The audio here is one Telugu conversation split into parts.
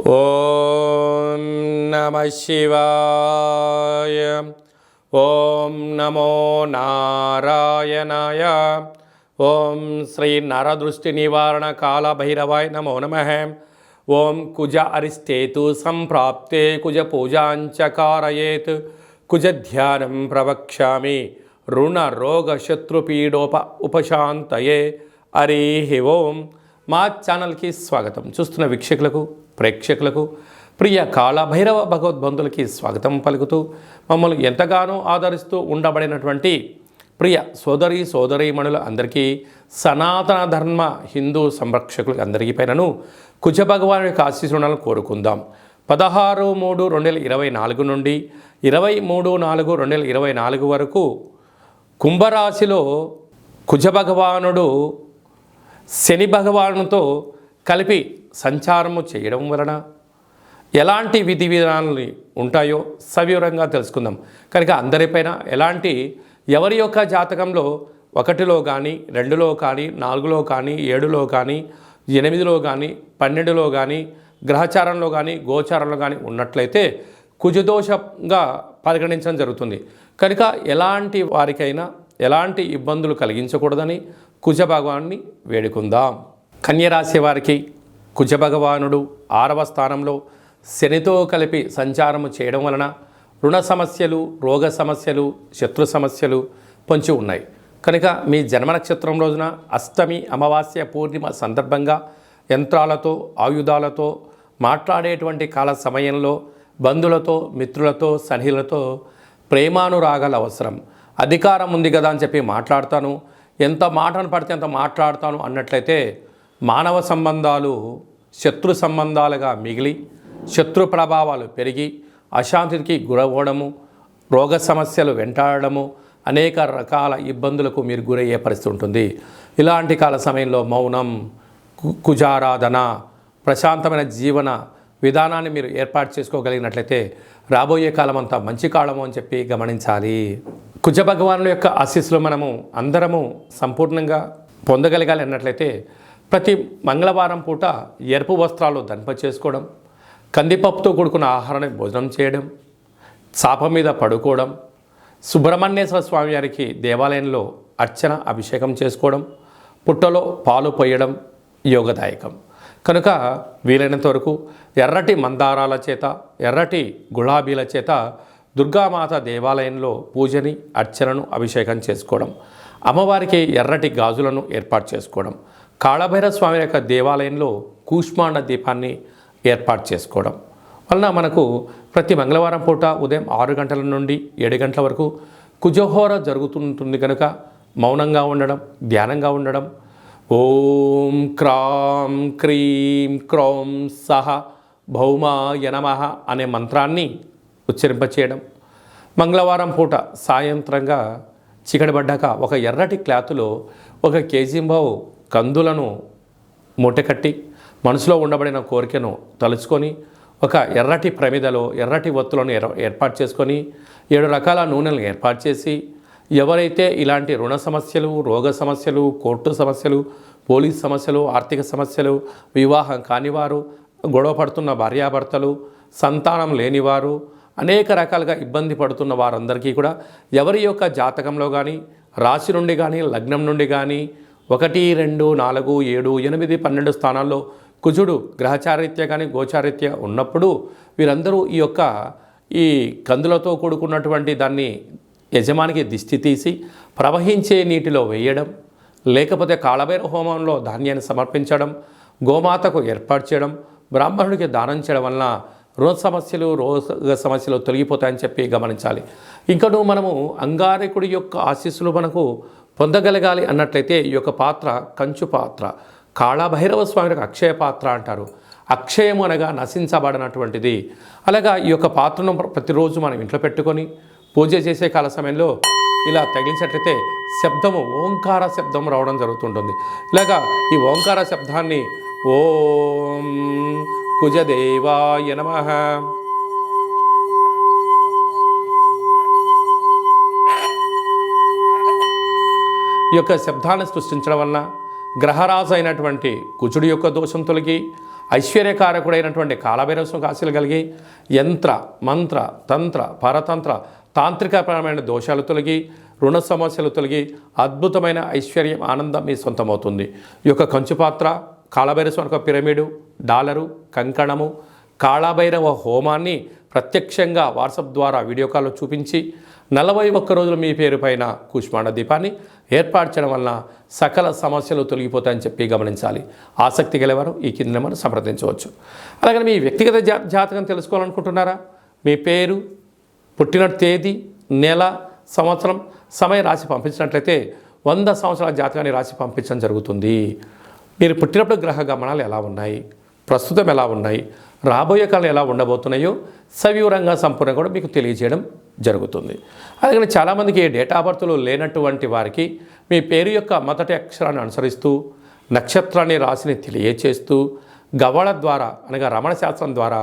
ఓం నమ శివాయ. ఓం నమో నారాయణాయ. ఓం శ్రీ నరదృష్టి నివారణ కాళభైరవాయ నమో నమ. ఓం కుజ అరిష్టేతు సంప్రాప్తే కుజ పూజాంచకారయేత్. కుజ ధ్యానం ప్రవక్ష్యామి. రుణ రోగ శత్రుపీడోప ఉపశాంతయే. హరి ఓం. మా ఛానల్కి స్వాగతం. చూస్తున్న వీక్షకులకు ప్రేక్షకులకు ప్రియ కాళభైరవ భగవద్బంధులకి స్వాగతం పలుకుతూ మమ్మల్ని ఎంతగానో ఆదరిస్తూ ఉండబడినటువంటి ప్రియ సోదరి సోదరీమణుల అందరికీ సనాతన ధర్మ హిందూ సంరక్షకులకు అందరికీ పైనను కుజ భగవాను యొక్క ఆశీస్సులను కోరుకుందాం. పదహారు మూడు రెండు వేల ఇరవై నాలుగు నుండి ఇరవై మూడు నాలుగు రెండు వేల ఇరవై నాలుగు వరకు కుంభరాశిలో కుజ భగవానుడు శని భగవానుతో కలిపి సంచారము చేయడం వలన ఎలాంటి విధి విధానాలు ఉంటాయో సవివరంగా తెలుసుకుందాం. కనుక అందరిపైన ఎలాంటి ఎవరి యొక్క జాతకంలో ఒకటిలో కానీ రెండులో కానీ నాలుగులో కానీ ఏడులో కానీ ఎనిమిదిలో కానీ పన్నెండులో కానీ గ్రహచారంలో కానీ గోచారంలో కానీ ఉన్నట్లయితే కుజదోషంగా పరిగణించడం జరుగుతుంది. కనుక ఎలాంటి వారికైనా ఎలాంటి ఇబ్బందులు కలిగించకూడదని కుజ భగవాన్ని వేడుకుందాం. కన్యరాశి వారికి కుజభగవానుడు ఆరవ స్థానంలో శనితో కలిపి సంచారము చేయడం వలన రుణ సమస్యలు రోగ సమస్యలు శత్రు సమస్యలు పొంచి ఉన్నాయి. కనుక మీ జన్మ నక్షత్రం రోజున అష్టమి అమావాస్య పూర్ణిమ సందర్భంగా యంత్రాలతో ఆయుధాలతో మాట్లాడేటువంటి కాల సమయంలో బంధువులతో మిత్రులతో సన్నిహితులతో ప్రేమానురాగాలు అవసరం. అధికారం ఉంది కదా అని చెప్పి మాట్లాడతాను. ఎంత మాటను పడితే అంత మాట్లాడతాను అన్నట్లయితే మానవ సంబంధాలు శత్రు సంబంధాలుగా మిగిలి శత్రు ప్రభావాలు పెరిగి అశాంతికి గురవ్వడము రోగ సమస్యలు వెంటాడము అనేక రకాల ఇబ్బందులకు మీరు గురయ్యే పరిస్థితి ఉంటుంది. ఇలాంటి కాల సమయంలో మౌనం కు- కుజారాధన ప్రశాంతమైన జీవన విధానాన్ని మీరు ఏర్పాటు చేసుకోగలిగినట్లయితే రాబోయే కాలం అంతా మంచి కాలము అని చెప్పి గమనించాలి. కుజ భగవానుల యొక్క ఆశీస్సులు మనము అందరము సంపూర్ణంగా పొందగలగాలి అన్నట్లయితే ప్రతి మంగళవారం పూట ఎరుపు వస్త్రాలు దంప చేసుకోవడం కందిపప్పుతో కూడుకున్న ఆహారాన్ని భోజనం చేయడం చాప మీద పడుకోవడం సుబ్రహ్మణ్యేశ్వర స్వామి వారికి దేవాలయంలో అర్చన అభిషేకం చేసుకోవడం పుట్టలో పాలు పోయడం యోగదాయకం. కనుక వీలైనంత వరకు ఎర్రటి మందారాల చేత ఎర్రటి గులాబీల చేత దుర్గామాత దేవాలయంలో పూజని అర్చనను అభిషేకం చేసుకోవడం అమ్మవారికి ఎర్రటి గాజులను ఏర్పాటు చేసుకోవడం కాళభైర స్వామి యొక్క దేవాలయంలో కూష్మాండ దీపాన్ని ఏర్పాటు చేసుకోవడం వలన మనకు ప్రతి మంగళవారం పూట ఉదయం ఆరు గంటల నుండి ఏడు గంటల వరకు కుజహోర జరుగుతుంటుంది కనుక మౌనంగా ఉండడం ధ్యానంగా ఉండడం. ఓం క్రాం క్రీం క్రౌం సహ భౌమాయ నమః అనే మంత్రాన్ని ఉచ్చరింపచేయడం. మంగళవారం పూట సాయంత్రంగా చీకటిపడ్డాక ఒక ఎర్రటి క్లాతులో ఒక కేజీంబావు కందులను మూటకట్టి మనసులో ఉండబడిన కోరికను తలుచుకొని ఒక ఎర్రటి ప్రమిదలో ఎర్రటి ఒత్తులను ఏర్- ఏర్పాటు చేసుకొని ఏడు రకాల నూనెలను ఏర్పాటు చేసి ఎవరైతే ఇలాంటి రుణ సమస్యలు రోగ సమస్యలు కోర్టు సమస్యలు పోలీస్ సమస్యలు ఆర్థిక సమస్యలు వివాహం కానివారు గొడవ పడుతున్న భార్యాభర్తలు సంతానం లేనివారు అనేక రకాలుగా ఇబ్బంది పడుతున్న వారందరికీ కూడా ఎవరి యొక్క జాతకంలో కానీ రాశి నుండి కానీ లగ్నం నుండి కానీ ఒకటి రెండు నాలుగు ఏడు ఎనిమిది పన్నెండు స్థానాల్లో కుజుడు గ్రహచారిత్య కానీ గోచారిత్య ఉన్నప్పుడు వీరందరూ ఈ యొక్క ఈ కందులతో కూడుకున్నటువంటి దాన్ని యజమానికి దిష్టి తీసి ప్రవహించే నీటిలో వేయడం లేకపోతే కాళభైర హోమంలో ధాన్యాన్ని సమర్పించడం గోమాతకు ఏర్పాటు చేయడం బ్రాహ్మణుడికి దానం చేయడం వలన రుణ సమస్యలు రోగ సమస్యలు తొలగిపోతాయని చెప్పి గమనించాలి. ఇంకను మనము అంగారకుడి యొక్క ఆశీస్సులు మనకు పొందగలగాలి అన్నట్లయితే ఈ యొక్క పాత్ర కంచు పాత్ర. కాళభైరవ స్వామికి అక్షయ పాత్ర అంటారు. అక్షయము అనగా నశించబడినటువంటిది. అలాగా ఈ యొక్క పాత్రను ప్రతిరోజు మనం ఇంట్లో పెట్టుకొని పూజ చేసే కాల సమయంలో ఇలా తగిలించినట్లయితే శబ్దము ఓంకార శబ్దం రావడం జరుగుతుంటుంది. ఇలాగా ఈ ఓంకార శబ్దాన్ని ఓం కుజదేవాయ నమ. ఈ యొక్క శబ్దాన్ని సృష్టించడం వలన గ్రహరాజు అయినటువంటి కుజుడి యొక్క దోషం తొలగి ఐశ్వర్యకారకుడైనటువంటి కాలభైరవసం ఆశలు కలిగి యంత్ర మంత్ర తంత్ర పరతంత్ర తాంత్రికపరమైన దోషాలు తొలగి రుణ సమస్యలు తొలగి అద్భుతమైన ఐశ్వర్యం ఆనందం మీ సొంతమవుతుంది. ఈ యొక్క కంచుపాత్ర కాళభైరవ యొక్క పిరమిడు డాలరు కంకణము కాళభైరవ హోమాన్ని ప్రత్యక్షంగా వాట్సాప్ ద్వారా వీడియో కాల్లో చూపించి నలభై ఒక్క రోజులు మీ పేరు పైన కూష్మాండ దీపాన్ని ఏర్పాటు చేయడం వలన సకల సమస్యలు తొలగిపోతాయని చెప్పి గమనించాలి. ఆసక్తి గలవారు ఈ కింద నెంబర్ సంప్రదించవచ్చు. అలాగే మీ వ్యక్తిగత జా జాతకం తెలుసుకోవాలనుకుంటున్నారా? మీ పేరు పుట్టిన తేదీ నెల సంవత్సరం సమయ రాసి పంపించినట్లయితే వంద సంవత్సరాల జాతకాన్ని రాసి పంపించడం జరుగుతుంది. మీరు పుట్టినప్పుడు గ్రహ గమనాలు ఎలా ఉన్నాయి? ప్రస్తుతం ఎలా ఉన్నాయి? రాబోయే కాలం ఎలా ఉండబోతున్నాయో సవివరంగా సంపూర్ణంగా కూడా మీకు తెలియజేయడం జరుగుతుంది. అలాగే చాలామందికి డేట్ ఆఫ్ బర్త్లు లేనటువంటి వారికి మీ పేరు యొక్క మొదటి అక్షరాన్ని అనుసరిస్తూ నక్షత్రాన్ని రాశిని తెలియచేస్తూ గవళ ద్వారా అనగా రమణ శాస్త్రం ద్వారా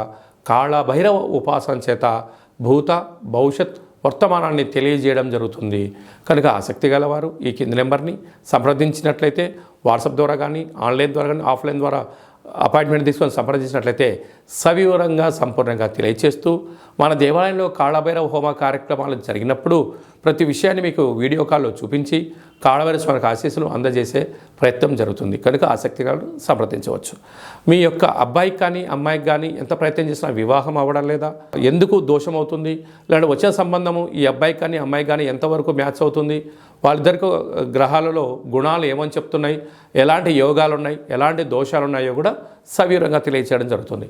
కాళ భైరవ ఉపాసన చేత భూత భవిష్యత్ వర్తమానాన్ని తెలియజేయడం జరుగుతుంది. కనుక ఆసక్తి గలవారు ఈ కింది నెంబర్ని సంప్రదించినట్లయితే వాట్సాప్ ద్వారా కానీ ఆన్లైన్ ద్వారా కానీ ఆఫ్లైన్ ద్వారా అపాయింట్మెంట్ తీసుకొని సంప్రదించినట్లయితే సవివరంగా సంపూర్ణంగా తెలియచేస్తూ మన దేవాలయంలో కాళభైరవ హోమ కార్యక్రమాలు జరిగినప్పుడు ప్రతి విషయాన్ని మీకు వీడియో కాల్లో చూపించి కాళవరి స్వామికి ఆశీస్సులు అందజేసే ప్రయత్నం జరుగుతుంది. కనుక ఆసక్తి గారు సంప్రదించవచ్చు. మీ యొక్క అబ్బాయికి కానీ అమ్మాయికి కానీ ఎంత ప్రయత్నం చేసినా వివాహం అవ్వడం లేదా? ఎందుకు దోషం అవుతుంది? లేదా వచ్చే సంబంధము ఈ అబ్బాయికి కానీ అమ్మాయికి కానీ ఎంతవరకు మ్యాచ్ అవుతుంది? వాళ్ళిద్దరికి గ్రహాలలో గుణాలు ఏమని చెప్తున్నాయి? ఎలాంటి యోగాలు ఉన్నాయి ఎలాంటి దోషాలు ఉన్నాయో కూడా సవీరంగా తెలియచేయడం జరుగుతుంది.